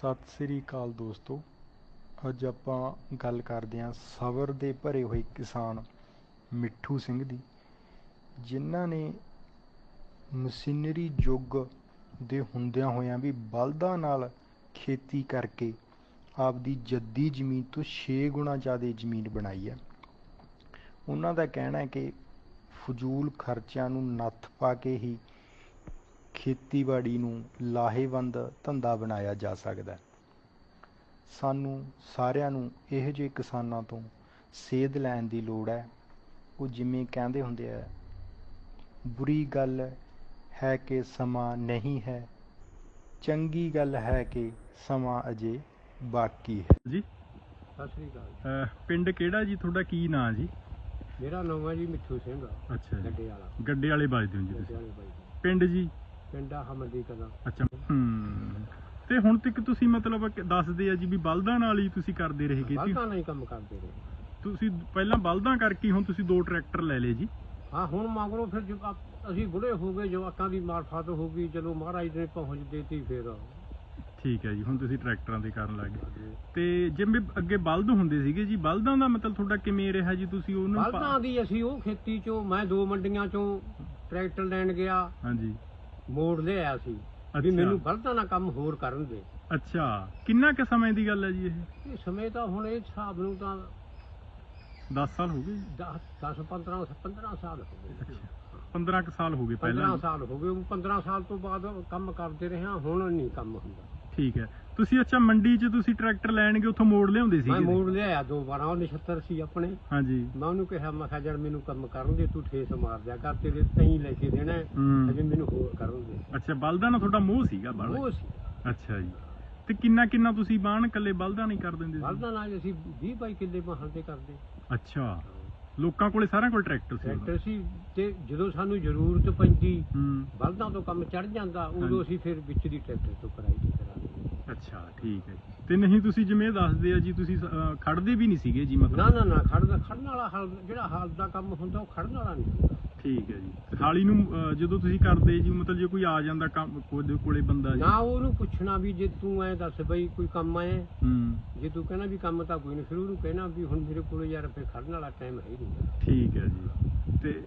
ਸਤਿ ਸ੍ਰੀ ਅਕਾਲ ਦੋਸਤੋ। ਅੱਜ ਆਪਾਂ ਗੱਲ ਕਰਦੇ ਹਾਂ ਸਬਰ ਦੇ ਭਰੇ ਹੋਏ ਕਿਸਾਨ ਮਿੱਠੂ ਸਿੰਘ ਦੀ, ਜਿਨ੍ਹਾਂ ਨੇ ਮਸ਼ੀਨਰੀ ਯੁੱਗ ਦੇ ਹੁੰਦਿਆਂ ਹੋਇਆਂ ਵੀ ਬਲਦਾਂ ਨਾਲ ਖੇਤੀ ਕਰਕੇ ਆਪਦੀ ਜੱਦੀ ਜ਼ਮੀਨ ਤੋਂ 6 ਗੁਣਾ ਜ਼ਿਆਦਾ ਜ਼ਮੀਨ ਬਣਾਈ ਹੈ। ਉਹਨਾਂ ਦਾ ਕਹਿਣਾ ਹੈ ਕਿ ਫਜ਼ੂਲ ਖਰਚਿਆਂ ਨੂੰ ਨੱਥ ਪਾ ਕੇ ਹੀ ਖੇਤੀਬਾੜੀ ਨੂੰ ਲਾਹੇਵੰਦ ਧੰਦਾ ਬਣਾਇਆ ਜਾ ਸਕਦਾ ਹੈ। ਸਾਨੂੰ ਸਾਰਿਆਂ ਨੂੰ ਇਹੋ ਜਿਹੇ ਕਿਸਾਨਾਂ ਤੋਂ ਸੇਧ ਲੈਣ ਦੀ ਲੋੜ ਹੈ। ਉਹ ਜਿਵੇਂ ਕਹਿੰਦੇ ਹੁੰਦੇ ਆ ਬੁਰੀ ਗੱਲ ਹੈ ਕਿ ਸਮਾਂ ਨਹੀਂ ਹੈ ਚੰਗੀ ਗੱਲ ਹੈ ਕਿ ਸਮਾਂ ਅਜੇ ਬਾਕੀ ਹੈ। ਜੀ। ਸਤਿ ਸ੍ਰੀ ਅਕਾਲ ਅਹ ਪਿੰਡ ਕਿਹੜਾ ਜੀ? ਤੁਹਾਡਾ ਕੀ ਨਾਂ ਜੀ? ਮੇਰਾ ਨਾਮ ਹੈ ਜੀ ਮਿੱਠੂ ਸਿੰਘ। ਅੱਛਾ ਜੀ। ਗੱਡੇ ਵਾਲਾ। ਗੱਡੇ ਵਾਲੇ ਵੱਜਦੇ ਹੋ ਜੀ ਗੱਡੇ ਤੁਸੀਂ ਵਾਲੇ ਬਾਈ ਜੀ। ਪਿੰਡ ਜੀ? ਪਿੰਡਾ ਹਮਦੀ ਕਲਾਂ। ਅੱਛਾ ਹੂੰ। ਤੇ ਹੁਣ ਤੱਕ ਤੁਸੀਂ ਮਤਲਬ ਕਿ ਦੱਸਦੇ ਆ ਜੀ ਵੀ ਬਲਦਾਂ ਨਾਲ ਹੀ ਤੁਸੀਂ ਕਰਦੇ ਰਹੇ ਖੇਤੀ? ਬਲਦਾਂ ਨਾਲ ਹੀ ਕੰਮ ਕਰਦੇ ਰਹੇ। ਤੁਸੀਂ ਪਹਿਲਾਂ ਬਲਦਾਂ ਕਰਕੇ ਹੁਣ ਤੁਸੀਂ ਦੋ ਟਰੈਕਟਰ ਲੈ ਲਏ ਜੀ? ਹਾਂ ਹੁਣ ਮਗਰੋਂ ਫਿਰ ਜੋ ਆਪ- ਅਸੀਂ ਬੁੜੇ ਹੋ ਗਏ ਜਵਾਕਾਂ ਦੀ ਮਾਰਫਤ ਹੋ ਗਈ ਚਲੋ ਮਹਾਰਾਜ ਨੇ ਪਹੁੰਚ ਦੇਤੀ ਫਿਰ। ਠੀਕ ਹੈ ਜੀ ਹੁਣ ਤੁਸੀਂ ਟਰੈਕਟਰਾਂ ਦੇ ਕਰਨ ਲੱਗ ਗਏ। ਤੇ ਜਿਵੇਂ ਅੱਗੇ ਬਲਦ ਹੁੰਦੇ ਸੀਗੇ ਜੀ ਬਲਦਾਂ ਦਾ ਮਤਲਬ ਤੁਹਾਡਾ ਕਿਵੇਂ ਰਿਹਾ ਜੀ ਤੁਸੀਂ ਉਹਨੂੰ ਪਾ- ਬਲਦਾਂ ਦੀ ਅਸੀਂ ਉਹ ਖੇਤੀ ਚੋਂ ਮੈਂ ਦੋ ਮੰਡੀਆਂ ਚੋਂ ਟਰੈਕਟਰ ਲੈਣ ਗਿਆ। ਹਾਂਜੀ। ਮੋੜ ਲਿਆਇਆ ਸੀ ਵੀ ਅੱਛਾ। ਮੈਨੂੰ ਬਲਦਾਂ ਨਾਲ ਕੰਮ ਹੋਰ ਕਰਨ ਦੇ ਅੱਛਾ। ਕਿੰਨਾ ਕੁ ਸਮੇਂ ਦੀ ਗੱਲ ਹੈ ਜੀ ਇਹ? ਇਹ ਸਮੇਂ ਤਾਂ ਹੁਣ ਇਹ ਹਿਸਾਬ ਨੂੰ ਤਾਂ 10 ਸਾਲ ਹੋ ਗਏ 10 10 15 15 ਸਾਲ ਹੋ ਗਏ। ਅੱਛਾ। 15 ਕੁ ਸਾਲ ਹੋ ਗਏ 15 ਪਹਿਲਾਂ ਸਾਲ ਹੋ ਗਏ। ਉਹ 15 ਸਾਲ ਤੋਂ ਬਾਅਦ ਕੰਮ ਕਰਦੇ ਰਹੇ ਹਾਂ ਹੁਣ ਨਹੀਂ ਕੰਮ ਹੁੰਦਾ। ਠੀਕ ਹੈ। ਤੁਸੀਂ ਅੱਛਾ ਮੰਡੀ 'ਚ ਤੁਸੀਂ ਟਰੈਕਟਰ ਲੈਣਗੇ ਉੱਥੋਂ ਮੋੜ ਲਿਆਉਂਦੇ ਸੀ ਮੈਂ ਮੋੜ ਲਿਆਇਆ ਦੋ ਵਾਰਾਂ ਉਹ 79 ਸੀ ਆਪਣੇ। ਹਾਂਜੀ। ਮੈਂ ਉਹਨੂੰ ਕਿਹਾ ਮੈਂ ਕਿਹਾ ਜਦ ਮੈਨੂੰ ਕੰਮ ਕਰਨ ਦੇ ਤੂੰ ਠੇਸ ਮਾਰ ਦਿਆ ਕਰ ਤੇਰੇ ਤੈਂ ਲੈ ਕੇ ਦੇਣਾ ਅਜੇ ਮੈਨੂੰ ਹੋਰ ਕਰਨ ਦੇ ਅੱਛਾ ਬਲਦਾਂ ਨਾਲ ਤੁਹਾਡਾ ਮੋਹ ਸੀਗਾ ਬੜਾ ਉਹ ਸੀ। ਅੱਛਾ ਜੀ। ਤੇ ਕਿੰਨਾ ਕਿੰਨਾ ਤੁਸੀਂ ਬਾਣ ਕੱਲੇ ਬਲਦਾਂ ਨਹੀਂ ਕਰ ਦਿੰਦੇ ਸੀ? ਬਲਦਾਂ ਨਾਲ ਅਸੀਂ 20 ਬਾਈ ਕਿੱਲੇ ਬਾਹਾਂ ਤੇ ਕਰਦੇ। ਅੱਛਾ। ਲੋਕਾਂ ਕੋਲੇ ਸਾਰਿਆਂ ਕੋਲ ਟਰੈਕਟਰ ਸੀ। ਟਰੈਕਟਰ ਸੀ ਤੇ ਜਦੋਂ ਸਾਨੂੰ ਜ਼ਰੂਰਤ ਪੈਂਦੀ ਬਲਦਾਂ ਤੋਂ ਕੰਮ ਚੜ ਜਾਂਦਾ। ਉਦੋਂ ਅਸੀਂ ਫਿਰ ਵਿੱਚ ਦੀ ਟਰੈਕਟਰ ਤੋਂ ਕਰਾਈ। ਦੀ ਅੱਛਾ ਠੀਕ ਹੈ ਤੇ ਨਹੀਂ ਤੁਸੀਂ ਜਿਵੇਂ ਦੱਸਦੇ ਆ ਜੀ ਤੁਸੀਂ ਅਹ, ਖੜਦੇ ਵੀ ਨਹੀਂ ਸੀਗੇ ਜੀ ਨਾ ਮਤਲਬ? ਨਾ ਨਾ ਖੜਨ ਖੜਨ ਵਾਲਾ ਹਲ ਜਿਹੜਾ ਹਾਲ ਦਾ ਕੰਮ ਹੁੰਦਾ ਉਹ ਖੜਨ ਵਾਲਾ ਨਹੀਂ ਹੁੰਦਾ। ਠੀਕ ਹੈ ਜੀ। ਤੇ ਹਾਲੀ ਨੂੰ ਅਹ, ਜਦੋਂ ਤੁਸੀਂ ਕਰਦੇ ਜੀ ਮਤਲਬ ਜੇ ਕੋਈ ਆ ਜਾਂਦਾ ਕੰਮ ਕੋਦੇ ਕੋਲੇ ਬੰਦਾ ਜੀ? ਨਾ ਉਹਨੂੰ ਪੁੱਛਣਾ ਵੀ ਜੇ ਤੂੰ ਐ ਦੱਸ ਬਈ ਕੋਈ ਕੰਮ ਆਏ ਹੂੰ। ਜੇ ਤੂੰ ਕਹਿਣਾ ਵੀ ਕੰਮ ਤਾਂ ਕੋਈ ਨਹੀਂ ਫਿਰ ਉਹਨੂੰ ਕਹਿਣਾ ਵੀ ਹੁਣ ਮੇਰੇ ਕੋਲ ਯਾਰ ਫਿਰ ਖੜਨ ਵਾਲਾ ਟਾਈਮ ਹੈ ਹੀ ਨਹੀਂ ਠੀਕ ਹੈ ਜੀ। ਤੇ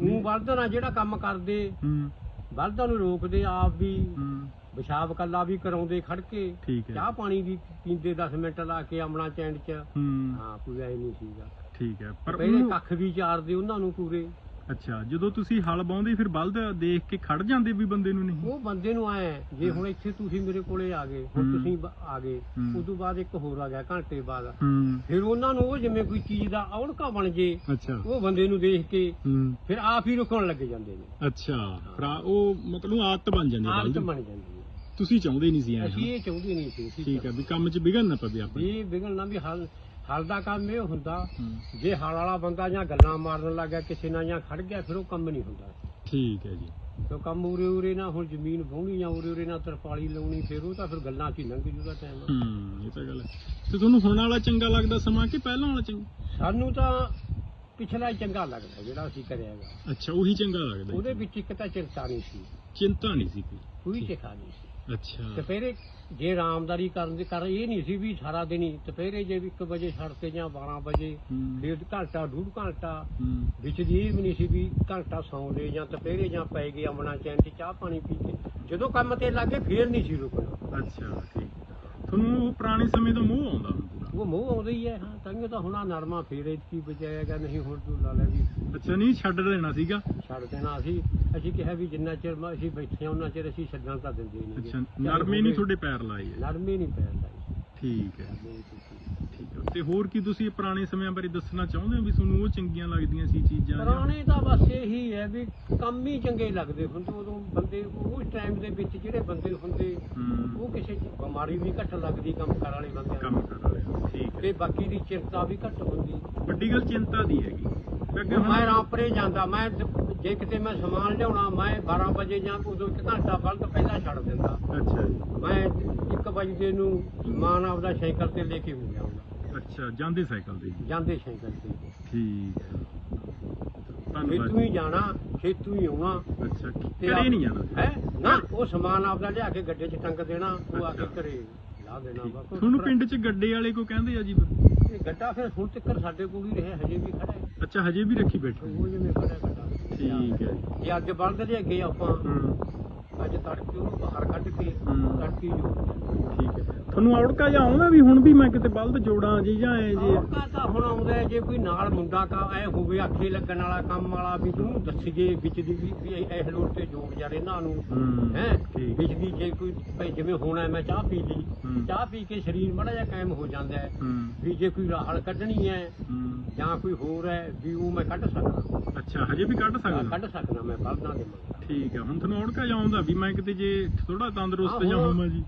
ਉਹ ਬਲਦਾਂ ਨਾਲ ਜਿਹੜਾ ਕੰਮ ਕਰਦੇ ਹੂੰ। ਬਲਦਾਂ ਨੂੰ ਰੋਕਦੇ ਆਪ ਵੀ। ਹੂੰ। ਪਿਸ਼ਾਬ ਕੱਲਾ ਵੀ ਕਰਾਉਂਦੇ ਖੜ ਕੇ ਠੀਕ ਹੈ। ਚਾਹ ਪਾਣੀ ਵੀ ਪੀਂਦੇ 10 ਮਿੰਟ ਲਾ ਕੇ ਆਮਣਾ ਚੈਂਡ ਚ। ਹੂੰ। ਹਾਂ ਕੋਈ ਐ ਨਹੀਂ ਸੀਗਾ। ਠੀਕ ਹੈ ਪਰ ਪਹਿਲੇ ਉਹਨੂੰ ਕੱਖ ਵੀ ਚਾਰਦੇ ਉਹਨਾਂ ਨੂੰ ਪੂਰੇ। ਅੱਛਾ ਜਦੋਂ ਤੁਸੀਂ ਹਲ ਬਾਉਂਦੇ ਫਿਰ ਬਲਦ ਦੇਖ ਕੇ ਖੜ ਜਾਂਦੇ ਵੀ ਬੰਦੇ ਨੂੰ ਨਹੀਂ? ਉਹ ਬੰਦੇ ਨੂੰ ਆਏ ਜੇ ਹੁਣ ਇੱਥੇ ਤੁਸੀਂ ਮੇਰੇ ਕੋਲੇ ਆ ਗਏ ਹੁਣ ਹੂੰ। ਤੁਸੀਂ ਬ- ਆ ਗਏ ਹੂੰ। ਉਸ ਤੋਂ ਬਾਅਦ ਇੱਕ ਹੋਰ ਆ ਗਿਆ ਘੰਟੇ ਬਾਅਦ। ਹੂੰ। ਫਿਰ ਉਹਨਾਂ ਨੂੰ ਉਹ ਜਿਵੇਂ ਕੋਈ ਚੀਜ਼ ਦਾ ਔੜਕਾ ਬਣ ਜੇ ਅੱਛਾ। ਉਹ ਬੰਦੇ ਨੂੰ ਦੇਖ ਕੇ ਹੂੰ। ਫਿਰ ਆਪ ਹੀ ਰੁਕਣ ਲੱਗ ਜਾਂਦੇ ਨੇ। ਅੱਛਾ ਉਹ ਮਤਲਬ ਆਦਤ ਬਣ ਜਾਂਦੀ ਆਦਤ ਬਲਦ। ਬਣ ਜਾਂਦੀ ਹੈ। ਤੁਸੀਂ ਚਾਹੁੰਦੇ ਨਹੀਂ ਸੀ ਐ ਅਸੀਂ ਇਹ ਚਾਹੁੰਦੇ ਨਹੀਂ ਸੀ ਅਸੀਂ ਠੀਕ ਹੈ ਵੀ ਕੰਮ 'ਚ ਵਿਗੜ ਨਾ ਪਵੇ ਆਪਣੇ ਇਹ ਵਿਗੜਨਾ ਵੀ ਹਲ ਹਲ ਦਾ ਕੰਮ ਇਹ ਹੁੰਦਾ ਜੇ ਹਲ ਵਾਲਾ ਬੰਦਾ ਜਾਂ ਗੱਲਾਂ ਮਾਰਨ ਲੱਗ ਕਿਸੇ ਨਾਲ ਜਾਂ ਖੜ ਗਿਆ ਫਿਰ ਉਹ ਕੰਮ ਨਹੀਂ ਹੁੰਦਾ। ਠੀਕ ਹੈ ਜੀ। ਕਿਉਂ ਕੰਮ ਉਰੇ ਉਰੇ ਨਾ ਹੁਣ ਜ਼ਮੀਨ ਵਾਹੁਣੀ ਜਾਂ ਉਰੇ ਉਰੇ ਨਾ ਤਰਪਾਲੀ ਲਾਉਣੀ ਫਿਰ ਉਹ ਤਾਂ ਫਿਰ ਗੱਲਾਂ 'ਚ ਹੀ ਲੰਘ ਜੂਗਾ ਟਾਈਮ ਹੂੰ ਇਹ ਤਾਂ ਗੱਲ ਹੈ। ਤੇ ਤੁਹਾਨੂੰ ਹੁਣ ਵਾਲਾ ਚੰਗਾ ਲੱਗਦਾ ਸਮਾਂ ਕਿ ਪਹਿਲਾਂ ਵਾਲਾ ਚੰਗਾ? ਸਾਨੂੰ ਤਾਂ ਪਿਛਲਾ ਹੀ ਚੰਗਾ ਲੱਗਦਾ ਜਿਹੜਾ ਅਸੀਂ ਕਰਿਆ ਹੈਗਾ। ਅੱਛਾ ਉਹੀ ਚੰਗਾ ਲੱਗਦਾ ਉਹਦੇ। ਵਿੱਚ ਇੱਕ ਤਾਂ ਚਿੰਤਾ ਨਹੀਂ ਸੀ। ਚਿੰਤਾ ਨਹੀਂ ਸੀ ਕੋਈ। ਕੋਈ ਚਿਖਾ ਨਹੀਂ ਸੀ। ਅੱਛਾ। ਦੁਪਹਿਰੇ ਜੇ ਆਰਾਮਦਾਰੀ ਕਰਨ ਦੇ ਕਰ ਇਹ ਨਹੀਂ ਸੀ ਵੀ ਸਾਰਾ ਦਿਨ ਹੀ। ਦੁਪਹਿਰੇ ਜੇ 1 ਵਜੇ ਛੱਡਤੇ ਜਾਂ 12 ਵਜੇ ਹੂੰ, ਡੇਢ ਘੰਟਾ ਡੂਢ ਘੰਟਾ। ਹੂੰ, ਵਿੱਚ ਦੀ ਇਹ ਵੀ ਨਹੀਂ ਸੀ ਵੀ ਘੰਟਾ ਸੌਂ ਲਏ ਜਾਂ ਦੁਪਹਿਰੇ ਜਾਂ ਪੈ ਗਏ ਅਮਣਾ ਚੈਨ ਤੇ ਚਾਹ ਪਾਣੀ ਪੀ ਕੇ। ਜਦੋਂ ਕੰਮ ਤੇ ਲੱਗੇ ਫੇਰ ਨਹੀਂ ਸੀ ਰੁਕਣਾ। ਅੱਛਾ ਠੀਕ। ਤੁਹਾਨੂੰ ਉਹ ਪੁਰਾਣੇ ਸਮੇਂ ਦਾ ਮੋਹ ਆਉਂਦਾ ਪੂਰਾ ਉਹ ਮੋਹ ਆਉਂਦਾ ਹੀ ਹੈ। ਹਾਂ ਤਾਂ ਤਾਂ ਹੁਣ ਆਹ ਨਰਮਾ ਫੇਰ ਇਤਕੀ ਬਚਾਏਗਾ ਨਹੀਂ ਹੁਣ ਤੂੰ ਲਾ ਲੈ ਵੀ। ਅੱਛਾ ਨਹੀਂ ਛੱਡ ਦੇਣਾ ਸੀਗਾ। ਛੱਡ ਦੇਣਾ ਅਸੀਂ ਅਸੀਂ ਕਿਹਾ ਵੀ ਜਿੰਨਾ ਚਿਰ ਮ- ਅਸੀਂ ਬੈਠੇ ਹਾਂ ਉਹਨਾਂ ਚਿਰ ਅਸੀਂ ਛੱਡਣ ਤਾਂ ਦਿੰਦੇ ਨਹੀਂ। ਅੱਛਾ ਨਰਮੇ ਨਹੀਂ ਤੁਹਾਡੇ ਪੈਰ ਲਾਏ ਹੈ ਨਰਮੇ ਨਹੀਂ ਪੈਂਦਾ ਠੀਕ ਹੈ। ਠੀਕ ਹੈ। ਤੇ ਹੋਰ ਕੀ ਤੁਸੀਂ ਪੁਰਾਣੇ ਸਮਿਆਂ ਬਾਰੇ ਦੱਸਣਾ ਚਾਹੁੰਦੇ ਹੋ ਵੀ ਤੁਹਾਨੂੰ ਉਹ ਚੰਗੀਆਂ ਲੱਗਦੀਆਂ ਸੀ ਚੀਜ਼ਾਂ ਜਾਂ- ਪੁਰਾਣੇ ਤਾਂ ਬਸ ਇਹੀ ਹੈ ਵੀ ਕੰਮ ਹੀ ਚੰਗੇ ਲੱਗਦੇ ਹੁੰਦੇ ਉਦੋਂ ਬੰਦੇ ਉਸ ਟਾਈਮ ਦੇ ਵਿੱਚ ਜਿਹੜੇ ਬੰਦੇ ਹੁੰਦੇ ਹੂੰ। ਉਹ ਕਿਸੇ ਚ ਬਿਮਾਰੀ ਵੀ ਘੱਟ ਲੱਗਦੀ ਕੰਮ ਕਰ ਵਾਲੇ ਬੰਦਿਆਂ ਕੰਮ ਕਰ ਤੇ ਬਾਕੀ ਦੀ ਚਿੰਤਾ ਵੀ ਘੱਟ ਹੁੰਦੀ। ਵੱਡੀ ਗੱਲ ਚਿੰਤਾ ਦੀ ਹੈਗੀ। ਅੱਗੇ ਮੈਂ ਰਾਮਪਰੇ ਜਾਂਦਾ ਮੈਂ ਜੇ ਕਿਤੇ ਮੈਂ ਸਮਾਨ ਲਿਆਉਣਾ ਮੈਂ 12 ਵਜੇ ਜਾਂ ਉਦੋਂ ਇੱਕ ਘੰਟਾ ਬਲਦ ਪਹਿਲਾਂ ਛੱਡ ਦਿੰਦਾ। ਅੱਛਾ ਜੀ। ਮੈਂ 1 ਵਜੇ ਨੂੰ ਸਮਾਨ ਆਪਦਾ ਸਾਈਕਲ ਤੇ ਲੈ ਕੇ ਹੋ ਗਿਆ ਅੱਛਾ ਜਾਂਦੇ ਸਾਈਕਲ ਤੇ। ਜਾਂਦੇ ਸਾਈਕਲ ਤੇ। ਠੀਕ ਧੰਨਵਾਦ। ਖੇਤੂ ਹੀ ਜਾਣਾ ਖੇਤੂ ਹੀ ਆਉਣਾ। ਅੱਛਾ ਤੇ ਘਰੇ ਨਹੀਂ ਜਾਣਾ? ਹੈ? ਨਾ ਉਹ ਸਮਾਨ ਆਪਦਾ ਲਿਆ ਕੇ ਗੱਡੇ 'ਚ ਟੰਗ ਦੇਣਾ ਉਹ ਆ ਕੇ। ਘਰੇ। ਲਾ ਦੇਣਾ ਠੀਕ। ਵਾ। ਕੋਈ ਤੁਹਾਨੂੰ ਪਿੰਡ 'ਚ ਗੱਡੇ ਵਾਲੇ ਕੋ ਕਹਿੰਦੇ ਆ ਜੀ ਇਹ ਗੱਡਾ ਫਿਰ ਹੁਣ ਤੱਕ ਸਾਡੇ ਕੋਲ ਹੀ ਰਿਹਾ ਹਜੇ ਵੀ ਖੜਾ ਹੈ ਅੱਛਾ ਹਜੇ ਵੀ ਰੱਖੀ ਬੈਠੇ ਹੋ। ਉਹ ਜਿਵੇਂ ਖੜਾ ਗੱਡਾ ਠੀਕ ਹੈ ਜੇ ਅੱਜ ਬਲਦ ਦੇ ਅੱਗੇ ਆਪਾਂ ਹੂੰ ਅੱਜ ਤੜਕੇ ਉਹਨੂੰ ਬਾਹਰ ਕੱਢ ਕੇ ਹੂੰ। ਤੜਕੀ ਜੋ ਠੀਕ ਹੈ। ਤੁਹਾਨੂੰ ਔੜਕਾ ਜਾਂ ਆਉਂਦਾ ਵੀ ਹੁਣ ਵੀ ਮੈਂ ਕਿਤੇ ਬਲਦ ਜੋੜਾਂ ਜੀ ਜਾਂ ਐ ਜੀ ਔਰਤਾਂ ਤਾਂ ਹੁਣ ਆਉਂਦਾ ਹੈ, ਜੇ ਕੋਈ ਨਾਲ ਮੁੰਡਾ ਕਾ ਐ ਹੋਵੇ ਆਖੇ ਲੱਗਣ ਵਾਲਾ ਕੰਮ ਵਾਲਾ ਵੀ ਤੂੰ ਦੱਸੀਏ ਵਿੱਚ ਦੀ ਵੀ ਵੀ ਇਹ ਇਹ ਲੋੜ ਤੇ ਜੋੜ ਜਾ ਇਹਨਾਂ ਨੂੰ। ਹੂੰ ਹੈ? ਠੀਕ। ਵਿੱਚ ਦੀ ਜੇ ਕੋਈ ਭਾਈ ਜਿਵੇਂ ਹੁਣ ਮੈਂ ਚਾਹ ਪੀ ਲਈ। ਹੂੰ। ਚਾਹ ਪੀ ਕੇ ਸਰੀਰ ਮਾੜਾ ਜਿਹਾ ਕਾਇਮ ਹੋ ਜਾਂਦਾ ਹੈ। ਹੂੰ। ਵੀ ਜੇ ਕੋਈ ਰਾਹਲ ਕੱਢਣੀ ਹੈ ਹੂੰ। ਜਾਂ ਕੋਈ ਹੋਰ ਹੈ ਵੀ ਉਹ ਮੈਂ ਕੱਢ ਸਕਦਾ। ਅੱਛਾ ਹਜੇ ਵੀ ਕੱਢ ਸਕਦਾ? ਕੱਢ ਸਕਦਾ ਮੈਂ ਬਲਦਾਂ ਦੇ ਮਗਰ। ਠੀਕ ਹੈ ਹੁਣ ਤੁਹਾਨੂੰ ਔੜਕਾ ਜਾਂ ਆਉਂਦਾ ਵੀ ਮੈਂ ਕਿਤੇ ਜੇ ਥੋੜਾ ਤੰਦਰੁਸਤ ਹਾਂ, ਜਾਂ ਹੋਵਾਂ ਜੀ?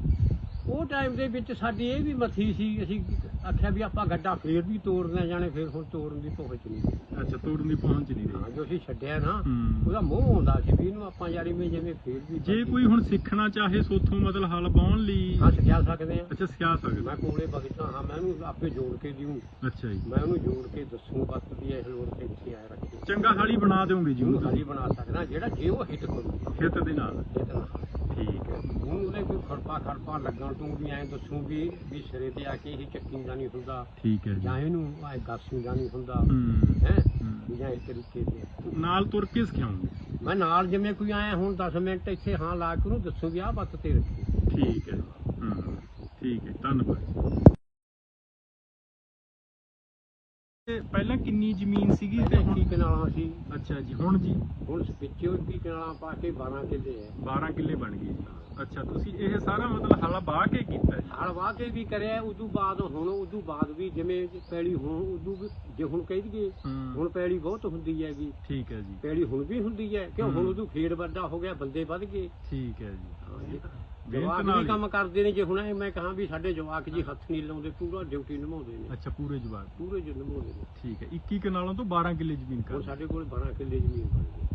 ਉਹ ਟਾਈਮ ਦੇ ਵਿੱਚ ਸਾਡੀ ਇਹ ਵੀ ਮੱਥੀ ਸੀ ਅਸੀਂ ਆਖਿਆ ਵੀ ਆਪਾਂ ਗੱਡਾ ਫੇਰ ਵੀ ਤੋੜਨਾ ਜਾਣੇ ਫੇਰ ਹੁਣ ਤੋੜਨ ਦੀ ਪਹੁੰਚ ਨਹੀਂ। ਅੱਛਾ ਤੋੜਨ ਦੀ ਪਹੁੰਚ ਨਹੀਂ ਹਾਂ ਰਹੀ ਜੋ ਅਸੀਂ ਛੱਡਿਆ ਨਾ ਹੂੰ। ਉਹਦਾ ਮੋਹ ਹੁੰਦਾ ਸੀ ਵੀ ਇਹਨੂੰ ਆਪਾਂ ਯਾਰੀ ਮੈਂ ਜਿਵੇਂ ਫੇਰ ਵੀ ਜੇ ਕੋਈ ਹੁਣ ਸਿੱਖਣਾ ਚਾਹੇ ਸੋਥੋਂ ਮਤਲਬ ਹਲ ਬਾਉਣ ਲਈ। ਹਾਂ ਸਿਖਾ ਸਕਦੇ ਆ। ਅੱਛਾ ਸਿਖਾ ਸਕਦਾ। ਮੈਂ ਕੋਲੇ ਬਗੀਚਾ ਹਾਂ ਮੈਂ ਉਹਨੂੰ ਆਪੇ ਜੋੜ ਕੇ ਦਿਉ ਅੱਛਾ ਜੀ। ਮੈਂ ਉਹਨੂੰ ਜੋੜ ਕੇ ਦੱਸੂ ਬਸ ਵੀ ਇਹ ਲੋੜ ਤੇ ਇੱਥੇ ਆਇਆ ਰੱਖੇ। ਚੰਗਾ ਹਾਲੀ ਬਣਾ ਦਿਓਗੇ ਜੀ ਉਹਨੂੰ ਉਹਨੂੰ ਹਰੀ ਬਣਾ ਸਕਦਾ ਜਿਹੜਾ ਜੇ ਉਹ ਹਿੱਟ ਕਰੂ ਖੇਤ ਦੇ ਨਾਲ। ਹਿੱਟ ਨਾ ਠੀਕ ਹੈ। ਉਹਨੂੰ ਉਹਦੇ ਕੋਈ ਖੜਪਾ ਖੜਪਾ ਲੱਗਣ ਤੋਂ ਵੀ ਐਂ ਦੱਸੂ ਵੀ ਵੀ ਸਿਰੇ ਤੇ ਆ ਕੇ ਇਹ ਚੱਕੀ ਦਾ ਨਹੀਂ ਹੁੰਦਾ। ਠੀਕ ਹੈ ਜਾਂ। ਜੀ ਇਹਨੂੰ ਐ ਗਾਸੂ ਦਾ ਨਹੀਂ ਹੁੰਦਾ। ਹੂੰ। ਹੈ? ਹੂੰ। ਜਾਂ ਇਸ ਤਰੀਕੇ ਦੇ ਨਾਲ ਤੁਰ ਕੇ ਸਿਖਾਉਂਗੇ ਮੈਂ ਨਾਲ ਜਿਵੇਂ ਕੋਈ ਆਇਆ ਹੁਣ 10 ਮਿੰਟ ਇੱਥੇ ਹਾਂ ਲਾ ਕੇ ਉਹਨੂੰ ਦੱਸੂ ਵੀ ਆਹ ਬੱਤ ਤੇ ਰੱਖੀ। ਠੀਕ ਹੈ। ਹੂੰ। ਠੀਕ ਹੈ। ਧੰਨਵਾਦ। ਪਹਿਲਾਂ ਕਿੰਨੀ ਜ਼ਮੀਨ ਸੀਗੀ ਤੇ ਕੀ ਕਨਾਲਾਂ ਸੀ? ਅੱਛਾ ਜੀ ਹੁਣ ਜੀ? ਹੁਣ ਵਿੱਚੋਂ ਕੀ ਕਨਾਲਾਂ ਪਾ ਕੇ 12 ਕਿੱਲੇ ਹੈ। 12 ਕਿੱਲੇ ਬਣ ਗਏ ਜੀ। ਅੱਛਾ ਤੁਸੀਂ ਇਹ ਸਾਰਾ ਮਤਲਬ ਹਲ ਬਾਹ ਕੇ ਕੀਤਾ ਜੀ? ਹਲ ਵਾਹ ਕੇ ਵੀ ਕਰਿਆ ਉਦੋਂ ਬਾਅਦ ਹੁਣ ਉਦੋਂ ਬਾਅਦ ਵੀ ਜਿਵੇਂ ਪੈਲੀ ਹੁਣ ਉਦੋਂ ਜੇ ਹੁਣ ਕਹਿ ਦਈਏ ਹੂੰ। ਹੁਣ ਪੈਲੀ ਬਹੁਤ ਹੁੰਦੀ ਹੈਗੀ ਠੀਕ ਹੈ ਜੀ। ਪੈਲੀ ਹੁਣ ਵੀ ਹੁੰਦੀ ਹੈ ਕਿਉਂ ਹੁਣ ਹੂੰ। ਉਦੋਂ ਖੇਡ ਵੱਡਾ ਹੋ ਗਿਆ ਬੰਦੇ ਵੱਧ ਗਏ। ਠੀਕ ਹੈ ਜੀ। ਜਵਾਕ ਵੀ। ਕੰਮ ਕਰਦੇ ਨੇ ਜੇ ਹੁਣ ਇਹ ਮੈਂ ਕਹਾਂ ਵੀ ਸਾਡੇ ਜਵਾਕ ਜੀ ਹੱਥ ਨਹੀਂ ਲਾਉਂਦੇ ਪੂਰਾ ਡਿਊਟੀ ਨਿਭਾਉਂਦੇ ਨੇ। ਅੱਛਾ ਪੂਰੇ ਜਵਾਬ ਪੂਰੇ ਜਿ ਨਿਭਾਉਂਦੇ ਨੇ। ਠੀਕ ਹੈ 21 ਕਨਾਲਾਂ ਤੋਂ 12 ਕਿੱਲੇ ਜ਼ਮੀਨ ਹੁਣ ਕਰ ਸਾਡੇ ਕੋਲ 12 ਕਿੱਲੇ ਜ਼ਮੀਨ ਬਣ ਗਈ